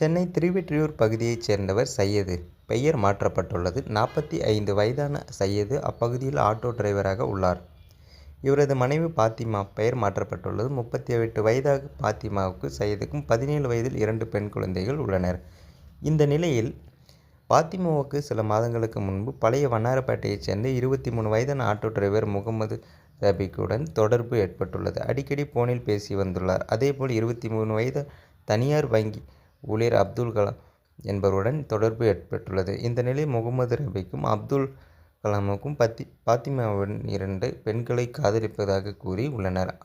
சென்னை திருவெற்றியூர் பகுதியைச் சேர்ந்தவர் சையது. பெயர் மாற்றப்பட்டுள்ளது. நாற்பத்தி ஐந்து வயதான சையது அப்பகுதியில் ஆட்டோ டிரைவராக உள்ளார். இவரது மனைவி பாத்திமா. பெயர் மாற்றப்பட்டுள்ளது. முப்பத்தி எட்டு வயதாக பாத்திமாவுக்கு சையதுக்கும் பதினேழு வயதில் இரண்டு பெண் குழந்தைகள் உள்ளனர். இந்த நிலையில் பாத்திமாவுக்கு சில மாதங்களுக்கு முன்பு பழைய வண்ணாரப்பேட்டையைச் சேர்ந்த இருபத்தி மூணு வயதான ஆட்டோ டிரைவர் முகமது ரபிக்குடன் தொடர்பு ஏற்பட்டுள்ளது. அடிக்கடி போனில் பேசி வந்துள்ளார். அதேபோல் இருபத்தி மூணு வயது தனியார் வங்கி ஊழியர் அப்துல் கலாம் என்பவருடன் தொடர்பு ஏற்பட்டுள்ளது. இந்த நிலையில் முகமது ரபிக்கும் அப்துல் கலாமுக்கும் பத்தி பாத்திமாவுடன் இரண்டு பெண்களை காதலிப்பதாக கூறி உள்ளனர்.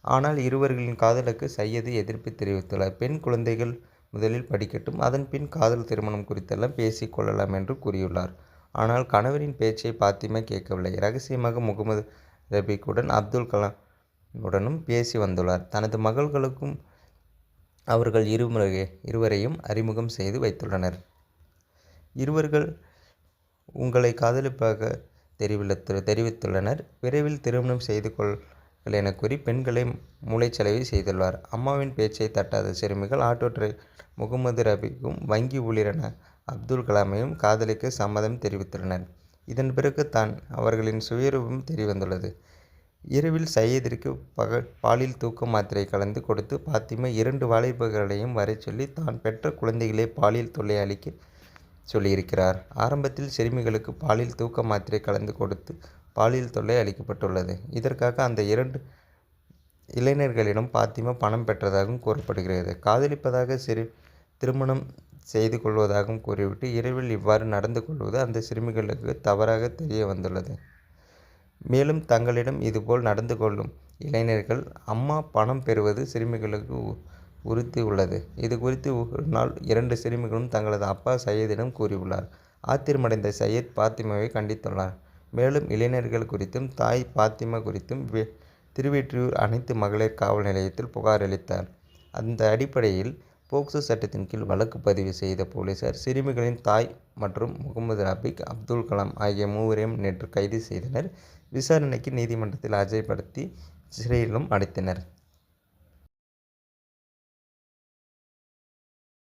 ஆனால் இருவர்களின் காதலுக்கு சையது எதிர்ப்பு தெரிவித்துள்ளார். பெண் குழந்தைகள் முதலில் படிக்கட்டும் அதன் பின் காதல் திருமணம் குறித்தெல்லாம் பேசிக் கொள்ளலாம் என்று கூறியுள்ளார். ஆனால் கணவரின் பேச்சை பாத்திமா கேட்கவில்லை. ரகசியமாக முகமது ரபிக்குடன் அப்துல் கலாம் உடனும் பேசி வந்துள்ளார். தனது மகள்களுக்கும் அவர்கள் இருவரையும் அறிமுகம் செய்து வைத்துள்ளனர் இருவர்கள் உங்களை காதலிப்பாக தெரிவித்து தெரிவித்துள்ளனர். விரைவில் திருமணம் செய்து கொள்ளுங்கள் என கூறி பெண்களை மூளைச்சலவை செய்துள்ளார். அம்மாவின் பேச்சை தட்டாத சிறுமிகள் ஆட்டோ டிரை முகமது ரபிக்கும் வங்கி ஊழியரான அப்துல் கலாமையும் காதலிக்க சம்மதம் தெரிவித்துள்ளனர். இதன் பிறகு தான் அவர்களின் சுயரூபம் தெரியவந்துள்ளது. இரவில் சையதிற்கு பாலில் தூக்க மாத்திரை கலந்து கொடுத்து பாத்திமா இரண்டு வாலிபர்களையும் வரச் சொல்லி தான் பெற்ற குழந்தைகளை பாலியல் தொல்லை அளிக்க சொல்லியிருக்கிறார். ஆரம்பத்தில் சிறுமிகளுக்கு பாலில் தூக்க மாத்திரை கலந்து கொடுத்து பாலியல் தொல்லை அளிக்கப்பட்டுள்ளது. இதற்காக அந்த இரண்டு இளைஞர்களிடம் பாத்திமா பணம் பெற்றதாகவும் கூறப்படுகிறது. காதலிப்பதாக சிறு திருமணம் செய்து கொள்வதாகவும் கூறிவிட்டு இரவில் இவ்வாறு நடந்து கொள்வது அந்த சிறுமிகளுக்கு தவறாக தெரிய வந்துள்ளது. மேலும் தங்களிடம் இதுபோல் நடந்து கொள்ளும் இளைஞர்கள் அம்மா பணம் பெறுவது சிறுமிகளுக்கு உறுத்தி உள்ளது. இது குறித்து நாள் இரண்டு சிறுமிகளும் தங்களது அப்பா சையதிடம் கூறியுள்ளார் ஆத்திரமடைந்த சையத் பாத்திமாவை கண்டித்துள்ளார். மேலும் இளைஞர்கள் குறித்தும் தாய் பாத்திமா குறித்தும் திருவெற்றியூர் அனைத்து மகளிர் காவல் நிலையத்தில் புகார் அளித்தார். அந்த அடிப்படையில் போக்சோ சட்டத்தின் கீழ் வழக்கு பதிவு செய்த போலீசார் சிறுமிகளின் தாய் மற்றும் முகமது ராபிக் அப்துல் கலாம் ஆகிய மூவரையும் நேற்று கைது செய்தனர். விசாரணைக்கு நீதிமன்றத்தில் ஆஜர்படுத்தி சிறையிலும் அடைத்தனர்.